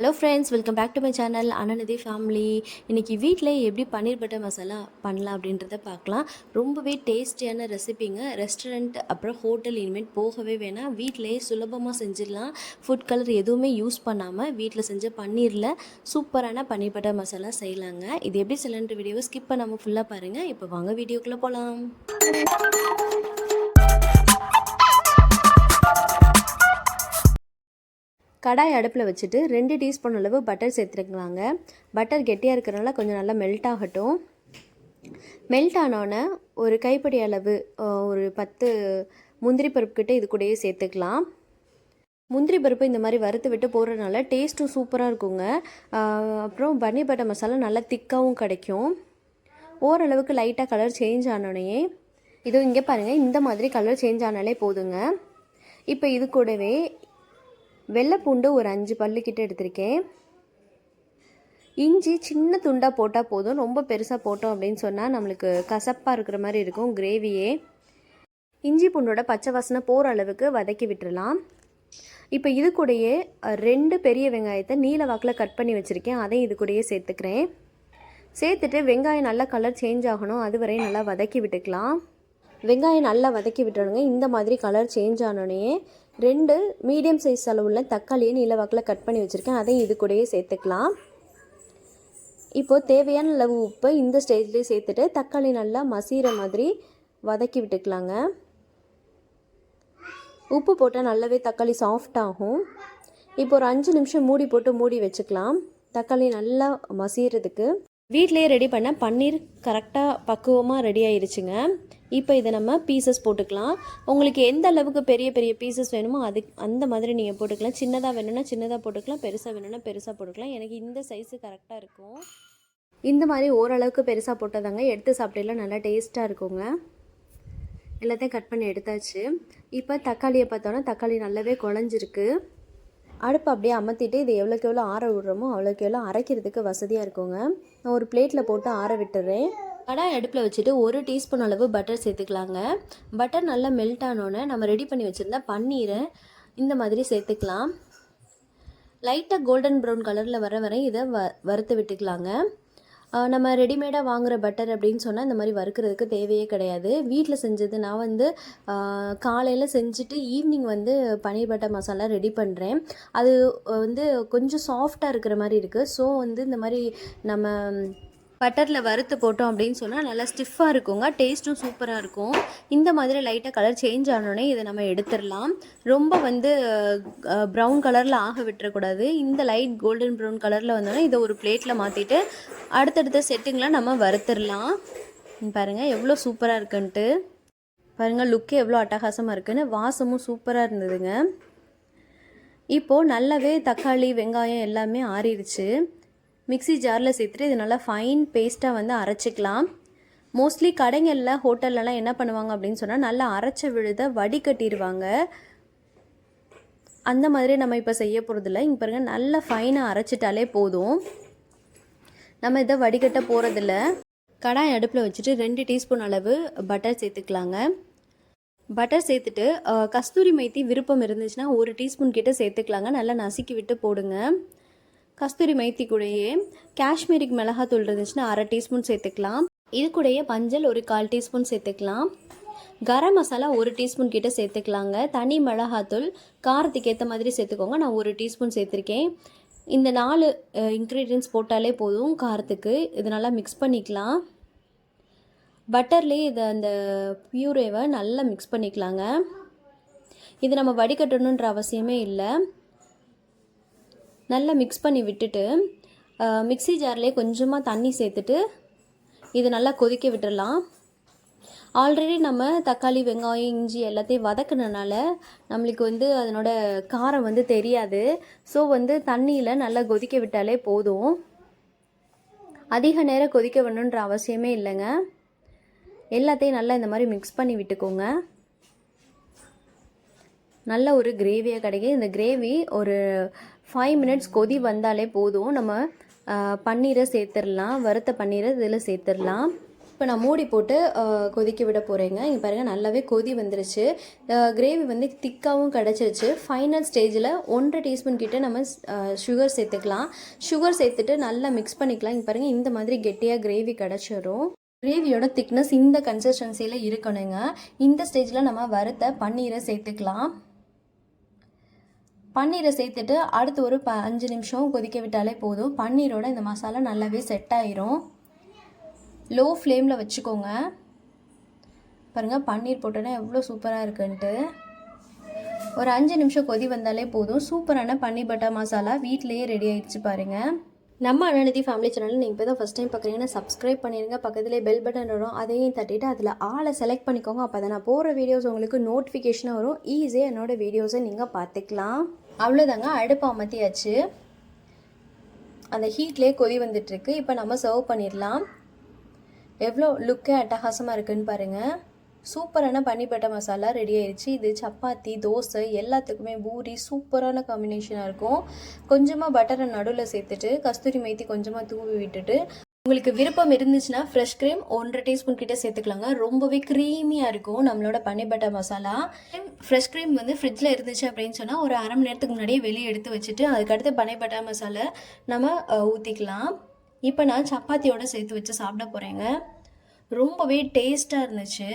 Hello friends welcome back to my channel Ananidhi family இன்றைக்கி வீட்டில் எப்படி பன்னீர் பட்டர் மசாலா பண்ணலாம் அப்படின்றத பார்க்கலாம். ரொம்பவே டேஸ்டியான ரெசிபிங்க ரெஸ்டாரண்ட் அப்புறம் ஹோட்டல் இனிமேட் போகவே வேணாம். வீட்டிலேயே சுலபமாக செஞ்சிடலாம். ஃபுட் கலர் எதுவுமே யூஸ் பண்ணாமல் வீட்டில் செஞ்ச பன்னீரில் சூப்பரான பன்னீர் பட்டர் மசாலா செய்யலாங்க. இது எப்படி செய்யலான்ற வீடியோவை ஸ்கிப் பண்ணாமல் ஃபுல்லாக பாருங்கள் இப்போ வாங்க வீடியோக்குள்ளே போகலாம் கடாய் அடுப்பில் வச்சுட்டு ரெண்டு டீஸ்பூன் அளவு பட்டர் சேர்த்துருக்கலாங்க. பட்டர் கெட்டியாக இருக்கிறனால கொஞ்சம் நல்லா மெல்ட் ஆகட்டும். மெல்ட் ஆனோடனே ஒரு கைப்பிடி அளவு ஒரு பத்து முந்திரி பருப்புக்கிட்ட இது கூடயே சேர்த்துக்கலாம். முந்திரி பருப்பு இந்த மாதிரி வறுத்து விட்டு போடுறதுனால டேஸ்ட்டும் சூப்பராக இருக்குங்க. அப்புறம் பன்னீர் பட்டர் மசாலா நல்லா திக்காகவும் கிடைக்கும். ஓரளவுக்கு லைட்டாக கலர் சேஞ்ச் ஆனோடனே இதோ இங்கே பாருங்கள் இந்த மாதிரி கலர் சேஞ்ச் ஆனாலே போதுங்க. இப்போ இது கூடவே வெள்ளை பூண்டு ஒரு அஞ்சு பல்லுக்கிட்ட எடுத்திருக்கேன். இஞ்சி சின்ன துண்டாக போட்டால் போதும். ரொம்ப பெருசாக போட்டோம் அப்படின்னு சொன்னால் நம்மளுக்கு கசப்பாக இருக்கிற மாதிரி இருக்கும் கிரேவியே. இஞ்சி பூண்டோட பச்சை வாசனை போகிற அளவுக்கு வதக்கி விட்டுறலாம். இப்போ இது கூடயே ரெண்டு பெரிய வெங்காயத்தை நீல வாக்கில் கட் பண்ணி வச்சுருக்கேன். அதையும் இது கூடயே சேர்த்துக்கிறேன். சேர்த்துட்டு வெங்காயம் நல்லா கலர் சேஞ்ச் ஆகணும். அது வரையும் நல்லா வதக்கி விட்டுக்கலாம். வெங்காயம் நல்லா வதக்கி விட்டுருங்க இந்த மாதிரி கலர் சேஞ்ச் ஆனோடனே ரெண்டு மீடியம் சைஸ் அளவில் தக்காளியை நீளவாக்கில் கட் பண்ணி வச்சுருக்கேன். அதையும் இது கூடயே சேர்த்துக்கலாம். இப்போது தேவையான அளவு உப்பு இந்த ஸ்டேஜ்லேயே சேர்த்துட்டு தக்காளி நல்லா மசிகிற மாதிரி வதக்கி விட்டுக்கலாங்க. உப்பு போட்டால் நல்லாவே தக்காளி சாஃப்ட் ஆகும். இப்போ ஒரு அஞ்சு நிமிஷம் மூடி போட்டு மூடி வச்சுக்கலாம். தக்காளி நல்லா மசிகிறதுக்கு வீட்டிலேயே ரெடி பண்ண பன்னீர் கரெக்டாக பக்குவமாக ரெடி ஆயிருச்சுங்க. இப்போ இதை நம்ம பீசஸ் போட்டுக்கலாம். உங்களுக்கு எந்த அளவுக்கு பெரிய பெரிய பீசஸ் வேணுமோ அது அந்த மாதிரி நீங்கள் போட்டுக்கலாம். சின்னதாக வேணும்னா சின்னதாக போட்டுக்கலாம். பெருசாக வேணும்னா பெருசாக போட்டுக்கலாம். எனக்கு இந்த சைஸு கரெக்டாக இருக்கும். இந்த மாதிரி ஓரளவுக்கு பெருசாக போட்டதாங்க எடுத்து சாப்பிட்டேலாம் நல்லா டேஸ்ட்டாக இருக்குங்க. எல்லாத்தையும் கட் பண்ணி எடுத்தாச்சு. இப்போ தக்காளியை பார்த்தோன்னா தக்காளி நல்லாவே குழஞ்சிருக்கு. அடுப்பு அப்படியே அமர்த்திட்டு இது எவ்வளோக்கு எவ்வளோ ஆற விடுறோமோ அவ்வளோக்கு எவ்வளோ அரைக்கிறதுக்கு வசதியாக இருக்குங்க. நான் ஒரு பிளேட்டில் போட்டு ஆற விட்டுறேன். கடாய் அடுப்பில் வச்சுட்டு ஒரு டீஸ்பூன் அளவு பட்டர் சேர்த்துக்கலாங்க. பட்டர் நல்லா மெல்ட் ஆனோடனே நம்ம ரெடி பண்ணி வச்சுருந்தா பன்னீரை இந்த மாதிரி சேர்த்துக்கலாம். லைட்டாக கோல்டன் ப்ரௌன் கலரில் வர வரை இதை வ வறுத்து விட்டுக்கலாங்க. நம்ம ரெடிமேடாக வாங்குகிற பட்டர் அப்படின்னு சொன்னால் இந்த மாதிரி வறுக்கிறதுக்கு தேவையே கிடையாது. வீட்டில் செஞ்சது நான் வந்து காலையில் செஞ்சுட்டு ஈவினிங் வந்து பன்னீர் பட்டர் மசாலா ரெடி பண்ணுறேன் அது வந்து கொஞ்சம் சாஃப்டாக இருக்கிற மாதிரி இருக்குது ஸோ வந்து இந்த மாதிரி நம்ம பட்டரில் வறுத்து போட்டோம் அப்படின்னு சொன்னால் நல்லா ஸ்டிஃபாக இருக்குங்க. டேஸ்ட்டும் சூப்பராக இருக்கும். இந்த மாதிரி லைட்டாக கலர் சேஞ்ச் ஆனோடனே இதை நம்ம எடுத்துடலாம். ரொம்ப வந்து ப்ரௌன் கலரில் ஆக விட்டுறக்கூடாது. இந்த லைட் கோல்டன் ப்ரௌன் கலரில் வந்தோடனே இதை ஒரு பிளேட்டில் மாற்றிட்டு அடுத்தடுத்த செட்டுங்களை நம்ம வறுத்துடலாம். பாருங்கள் எவ்வளோ சூப்பராக இருக்குன்ட்டு. பாருங்கள் லுக்கு எவ்வளோ அட்டகாசமாக இருக்குன்னு. வாசமும் சூப்பராக இருந்ததுங்க. இப்போது நல்லாவே தக்காளி வெங்காயம் எல்லாமே ஆறிடுச்சு. மிக்ஸி ஜாரில் சேர்த்துட்டு இது நல்லா ஃபைன் பேஸ்ட்டாக வந்து அரைச்சிக்கலாம். மோஸ்ட்லி கடைங்களில் ஹோட்டல்லலாம் என்ன பண்ணுவாங்க அப்படின்னு சொன்னால் நல்லா அரைச்ச விழுத வடிகட்டிடுவாங்க அந்த மாதிரி நம்ம இப்போ செய்ய போகிறதில்ல இங்கே பாருங்கள் நல்லா ஃபைனாக அரைச்சிட்டாலே போதும். நம்ம இதை வடிகட்ட போகிறதில்ல கடாய் அடுப்பில் வச்சுட்டு ரெண்டு டீஸ்பூன் அளவு பட்டர் சேர்த்துக்கலாங்க. பட்டர் சேர்த்துட்டு கஸ்தூரி மைத்தி விருப்பம் இருந்துச்சுன்னா ஒரு டீஸ்பூன் கிட்டே சேர்த்துக்கலாங்க. நல்லா நசுக்கி விட்டு போடுங்க. கஸ்தூரி மைத்தி கூடயே காஷ்மீரிக் மிளகாத்தூள் இருந்துச்சுன்னா அரை டீஸ்பூன் சேர்த்துக்கலாம். இது கூடயே மஞ்சள் ஒரு கால் டீஸ்பூன் சேர்த்துக்கலாம். கரம் மசாலா ஒரு டீஸ்பூன் கிட்ட சேர்த்துக்கலாங்க. தனி மிளகாத்தூள் காரத்துக்கு ஏற்ற மாதிரி சேர்த்துக்கோங்க. நான் ஒரு டீஸ்பூன் சேர்த்துருக்கேன். இந்த நாலு இன்க்ரீடியன்ஸ் போட்டாலே போதும். காரத்துக்கு இது நல்லா மிக்ஸ் பண்ணிக்கலாம். பட்டர்லேயே இதை அந்த பியூரேவை நல்லா மிக்ஸ் பண்ணிக்கலாங்க. இது நம்ம வடிகட்டணுன்ற அவசியமே இல்லை. நல்லா மிக்ஸ் பண்ணி விட்டுட்டு மிக்ஸி ஜார்லேயே கொஞ்சமாக தண்ணி சேர்த்துட்டு இது நல்லா கொதிக்க விட்டுடலாம் ஆல்ரெடி நம்ம தக்காளி வெங்காயம் இஞ்சி எல்லாத்தையும் வதக்குனனால நம்மளுக்கு வந்து அதனோட காரம் வந்து தெரியாது. ஸோ வந்து தண்ணியில் நல்லா கொதிக்க விட்டாலே போதும். அதிக நேரம் கொதிக்க வேணுன்ற அவசியமே இல்லைங்க. எல்லாத்தையும் நல்லா இந்த மாதிரி மிக்ஸ் பண்ணி விட்டுக்கோங்க. நல்ல ஒரு கிரேவியாக கிடைக்கும் இந்த கிரேவி ஒரு ஃபைவ் மினிட்ஸ் கொதி வந்தாலே போதும். நம்ம பன்னீரை சேர்த்துடலாம் வறுத்த பன்னீரை இதில் சேர்த்துடலாம் இப்போ நான் மூடி போட்டு கொதிக்க விட போகிறேங்க இங்கே பாருங்கள் நல்லாவே கொதி வந்துருச்சு. கிரேவி வந்து திக்காகவும் கிடச்சிருச்சு. ஃபைனல் ஸ்டேஜில் ஒன்றரை டீஸ்பூன் கிட்டே நம்ம சுகர் சேர்த்துக்கலாம். சுகர் சேர்த்துட்டு நல்லா மிக்ஸ் பண்ணிக்கலாம். இங்கே பாருங்கள் இந்த மாதிரி கெட்டியாக கிரேவி கிடச்சிரும். கிரேவியோட திக்னஸ் இந்த கன்சிஸ்டன்சியில் இருக்கணுங்க. இந்த ஸ்டேஜில் நம்ம வறுத்த பன்னீரை சேர்த்துக்கலாம். பன்னீரை சேர்த்துட்டு அடுத்து ஒரு ப அஞ்சு நிமிஷம் கொதிக்க விட்டாலே போதும். பன்னீரோட இந்த மசாலா நல்லாவே செட் ஆயிரும். லோ ஃப்ளேமில் வச்சுக்கோங்க. பாருங்கள் பன்னீர் போட்டோன்னா எவ்வளோ சூப்பராக இருக்குன்ட்டு. ஒரு அஞ்சு நிமிஷம் கொதி வந்தாலே போதும். சூப்பரான பன்னீர் பட்டர் மசாலா வீட்டிலேயே ரெடி ஆயிடுச்சு பாருங்கள் நம்ம அனநிதி ஃபேமிலி சேனலில் நீங்கள் இப்போ தான் ஃபஸ்ட் டைம் பார்க்குறீங்கன்னா சப்ஸ்கிரைப் பண்ணிடுங்க பக்கத்துலேயே பெல் பட்டன் வரும். அதையும் தட்டிட்டு அதில் ஆளை செலக்ட் பண்ணிக்கோங்க. அப்போ தான் நான் போகிற வீடியோஸ் உங்களுக்கு நோட்டிஃபிகேஷனாக வரும். ஈஸியாக என்னோடய வீடியோஸை நீங்கள் பார்த்துக்கலாம் அவ்வளோதாங்க அடுப்பு அமர்த்தியாச்சு அந்த ஹீட்லேயே கொதி வந்துட்டுருக்கு. இப்போ நம்ம சர்வ் பண்ணிடலாம். எவ்வளோ லுக்கே அட்டகாசமாக இருக்குன்னு பாருங்கள் சூப்பரான பனிப்பட்ட மசாலா ரெடி ஆயிடுச்சு இது சப்பாத்தி தோசை எல்லாத்துக்குமே பூரி சூப்பரான காம்பினேஷனாக இருக்கும். கொஞ்சமாக பட்டரை நடுவில் சேர்த்துட்டு கஸ்தூரி மைத்தி கொஞ்சமாக தூவி விட்டுட்டு உங்களுக்கு விருப்பம் இருந்துச்சுன்னா ஃப்ரெஷ் க்ரீம் ஒன்றரை டீஸ்பூன் கிட்டே சேர்த்துக்கலாங்க. ரொம்பவே க்ரீமியாக இருக்கும் நம்மளோட பனிப்பட்ட பட்டர் மசாலா. ஃப்ரெஷ் க்ரீம் வந்து ஃப்ரிட்ஜில் இருந்துச்சு அப்படின்னு சொன்னால் ஒரு அரை மணி நேரத்துக்கு முன்னாடியே வெளியே எடுத்து வச்சுட்டு அதுக்கடுத்து பன்னீர் பட்டர் மசாலா நம்ம ஊற்றிக்கலாம் இப்போ நான் சப்பாத்தியோடு சேர்த்து வச்சு சாப்பிட போகிறேங்க ரொம்பவே டேஸ்ட்டாக இருந்துச்சு.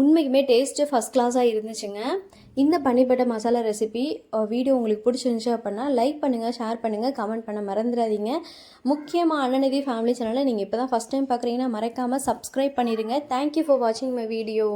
உண்மைக்குமே டேஸ்ட்டு ஃபஸ்ட் கிளாஸாக இருந்துச்சுங்க. இந்த பன்னிப்பட்ட மசாலா ரெசிபி வீடியோ உங்களுக்கு பிடிச்சிருந்துச்சு அப்படின்னா லைக் பண்ணுங்கள் ஷேர் பண்ணுங்கள் கமெண்ட் பண்ண மறந்துடாதீங்க. முக்கியமாக அண்ணநிதி ஃபேமிலி சேனலை நீங்கள் இப்போ தான் ஃபஸ்ட் டைம் பார்க்குறீங்கன்னா மறக்காமல் சப்ஸ்கிரைப் பண்ணிடுங்க தேங்க்யூ ஃபார் வாட்சிங் மை வீடியோ